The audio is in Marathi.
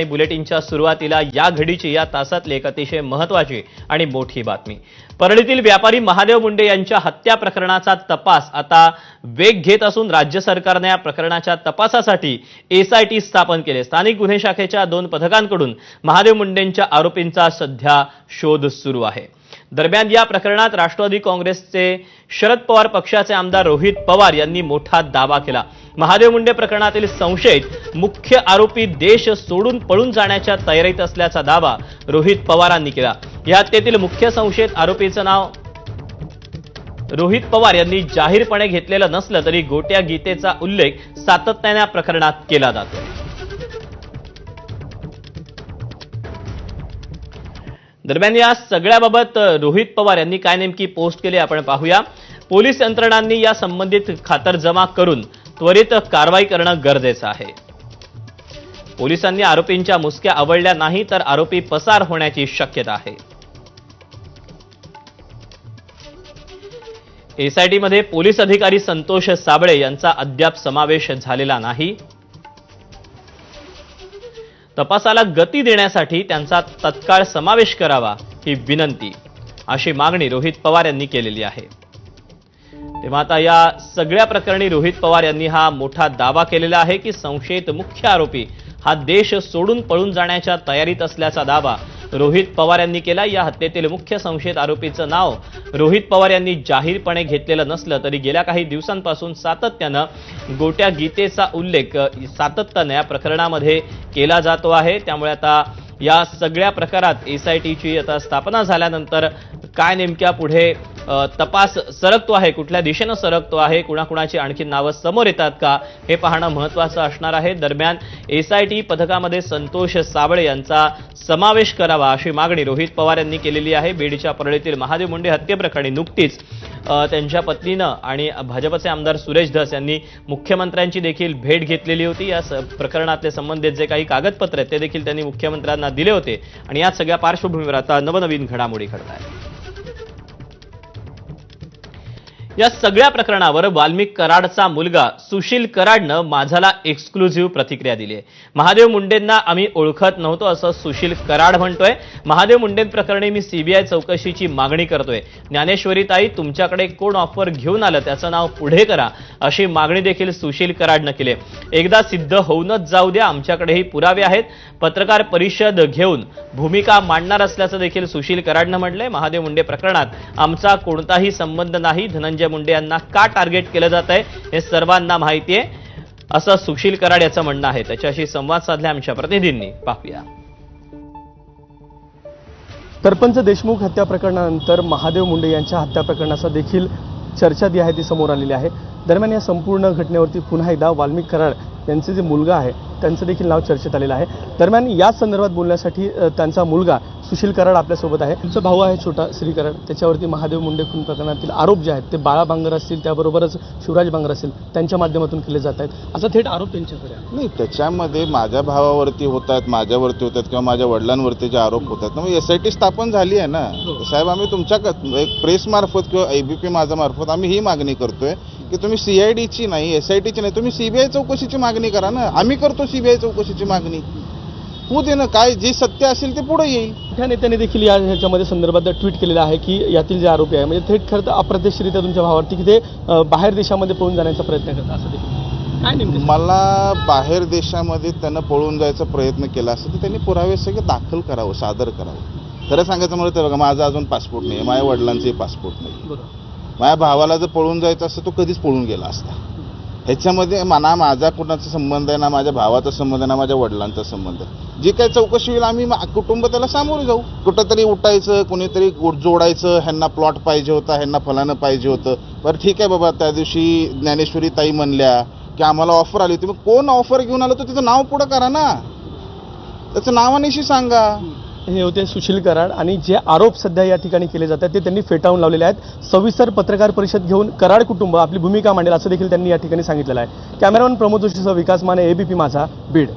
आणि बुलेटिनच्या सुरुवातीला या घडीची या तासातली एक अतिशय महत्वाची आणि मोठी बातमी. परळीतील व्यापारी महादेव मुंडे यांच्या हत्या प्रकरणाचा तपास आता वेग घेत असून राज्य सरकारने या प्रकरणाच्या तपासासाठी एसआयटी स्थापन केले. स्थानिक गुन्हे शाखेच्या दोन पथकांकडून महादेव मुंडेंच्या आरोपींचा सध्या शोध सुरू आहे. दरम्यान या प्रकरणात राष्ट्रवादी काँग्रेसचे शरद पवार पक्षाचे आमदार रोहित पवार यांनी मोठा दावा केला. महादेव मुंडे प्रकरणातील संशयित मुख्य आरोपी देश सोडून पळून जाण्याच्या तयारीत असल्याचा दावा रोहित पवारांनी केला. या हत्येतील मुख्य संशयित आरोपीचं नाव रोहित पवार यांनी जाहीरपणे घेतलेलं नसलं तरी गोट्या गीतेचा उल्लेख सातत्याने या प्रकरणात केला जातो. दरम्यान या सगळ्याबाबत रोहित पवार यांनी काय नेमकी पोस्ट केली आपण पाहूया. पोलीस यंत्रणांनी या संबंधित खातरजमा करून त्वरित कारवाई करणं गरजेचं आहे. पोलिसांनी आरोपींच्या मुसक्या आवडल्या नाही तर आरोपी पसार होण्याची शक्यता आहे. एसआयटीमध्ये पोलीस अधिकारी संतोष साबळे यांचा अद्याप समावेश झालेला नाही. तपासाला गती देण्यासाठी त्यांचा तत्काळ समावेश करावा ही विनंती अशी मागणी रोहित पवार यांनी केलेली आहे. तेव्हा आता या सगळ्या प्रकरणी रोहित पवार यांनी हा मोठा दावा केलेला आहे की संशयित मुख्य आरोपी हा देश सोडून पळून जाण्याच्या तयारीत असल्याचा दावा रोहित पवार यांनी केला. या हत्येतील मुख्य संशयित आरोपीचं नाव रोहित पवार यांनी जाहीरपणे घेतलेलं नसलं तरी गेल्या काही दिवसांपासून सातत्यानं गोट्या गीतेचा उल्लेख सातत्यानं या प्रकरणामध्ये केला जातो आहे. त्यामुळे आता या सगळ्या प्रकारात एसआयटीची आता स्थापना झाल्यानंतर काय नेमक्या पुढे तपास सरकतो आहे कुठल्या दिशेनं सरकतो आहे कुणाकुणाची आणखी नावं समोर येतात का हे पाहणं महत्वाचं असणार आहे. दरम्यान एसआयटी पथकामध्ये संतोष साबळे यांचा समावेश करावा अशी मागणी रोहित पवार यांनी केलेली आहे. बीडच्या परळीतील महादेव मुंडे हत्येप्रकरणी नुकतीच त्यांच्या पत्नीनं आणि भाजपचे आमदार सुरेश धस यांनी मुख्यमंत्र्यांची देखील भेट घेतलेली होती. या स- प्रकरणातले संबंधित जे काही कागदपत्र आहेत ते देखील त्यांनी मुख्यमंत्र्यांना दिले होते. आणि या सगळ्या पार्श्वभूमीवर आता नवनवीन घडामोडी घडत आहेत या सगळ्या प्रकरणावर वाल्मिक कराडचा मुलगा सुशील कराडनं माझाला एक्सक्लुझिव्ह प्रतिक्रिया दिली आहे. महादेव मुंडेंना आम्ही ओळखत नव्हतो असं सुशील कराड म्हणतोय. महादेव मुंडेंप्रकरणी मी सीबीआय चौकशीची मागणी करतोय. ज्ञानेश्वरीताई तुमच्याकडे कोण ऑफर घेऊन आलं त्याचं नाव पुढे करा अशी मागणी देखील सुशील कराडनं केली आहे. एकदा सिद्ध होऊनच जाऊ द्या आमच्याकडेही पुरावे आहेत. पत्रकार परिषद घेऊन भूमिका मांडणार असल्याचं देखील सुशील कराडनं म्हटलंय. महादेव मुंडे प्रकरणात आमचा कोणताही संबंध नाही. धनंजय मुंडे यांना का टार्गेट केलं जात आहे हे सर्वांना माहिती आहे. असं सुशील कराड याचं म्हणणं आहे. त्याच्याशी संवाद साधला आमच्या प्रतिनिधींनी. पाहूया. सरपंच देशमुख हत्या प्रकरणानंतर महादेव मुंडे यांच्या हत्या प्रकरणाचा देखील चर्चा जी आहे ती समोर आलेली आहे. दरम्यान या संपूर्ण घटनेवरती पुन्हा एकदा वाल्मिक कराड यांचे जे मुलगा आहे त्यांचं देखील नाव चर्चेत आलेलं आहे. दरम्यान या संदर्भात बोलण्यासाठी त्यांचा मुलगा सुशील कराड आपल्यासोबत आहे. तुमचा भाऊ आहे छोटा श्री कराड. त्याच्यावरती महादेव मुंडे खून प्रकरणातील आरोप जे आहेत ते बाळा बांगर असतील त्याबरोबरच शिवराज बांगर असतील त्यांच्या माध्यमातून केले जात आहेत. असा थेट आरोप त्यांच्याकडे नाही त्याच्यामध्ये माझ्या भावावरती होत आहेत माझ्यावरती होत आहेत किंवा माझ्या वडिलांवरती जे आरोप होत आहेत. ना मग एस आय टी स्थापन झाली आहे ना. हो. साहेब आम्ही तुमच्या एक प्रेस मार्फत किंवा एबीपी माझा मार्फत आम्ही ही मागणी करतोय की तुम्ही सीआयडीची नाही एस आय टीची नाही तुम्ही सीबीआय चौकशीची मागणी करा ना. आम्ही करतो सीबीआय चौकशीची मागणी. होऊ दे ना काय जे सत्य असेल ते पुढे येईल. मोठ्या नेत्याने देखील या ह्याच्यामध्ये संदर्भात ट्विट केलेलं आहे की यातील जे आरोपी आहे म्हणजे थेट खरं तर अप्रत्यक्षरित्या तुमच्या भावावरती की ते अं, बाहेर देशामध्ये पळून जाण्याचा प्रयत्न करतात असं देखील काय नेमकं? मला बाहेर देशामध्ये त्यानं पळून जायचा प्रयत्न केला असता तर त्यांनी पुरावे सगळे दाखल करावं सादर करावं. खरं सांगायचं मला तर बघा माझा अजून पासपोर्ट नाही माझ्या वडिलांचंही पासपोर्ट नाही बरोबर. माझ्या भावाला जर पळून जायचं असतं तो कधीच पळून गेला असता. ह्याच्यामध्ये मा- ना माझा कुणाचा संबंध आहे ना माझ्या भावाचा संबंध आहे ना माझ्या वडिलांचा संबंध आहे. जी काही चौकशी होईल आम्ही मा- कुटुंब त्याला सामोरे जाऊ. कुठंतरी उठायचं कोणीतरी जोडायचं ह्यांना प्लॉट पाहिजे होता ह्यांना फलानं पाहिजे होतं. बरं ठीक आहे बाबा त्या दिवशी ज्ञानेश्वरी ताई म्हणल्या की आम्हाला ऑफर आली होती. मग कोण ऑफर घेऊन आलं तर तिचं नाव पुढं करा ना. त्याचं नावानिशी सांगा. हे होते सुशील कराड आणि जे आरोप सध्या या ठिकाणी केले जातात ते त्यांनी फेटाळून लावलेले आहेत. सविस्तर पत्रकार परिषद घेऊन कराड कुटुंब आपली भूमिका मांडेल असं देखील त्यांनी या ठिकाणी सांगितलेलं आहे. कॅमेरामन प्रमोद जोशीसह विकास माने एबीपी माझा बीड.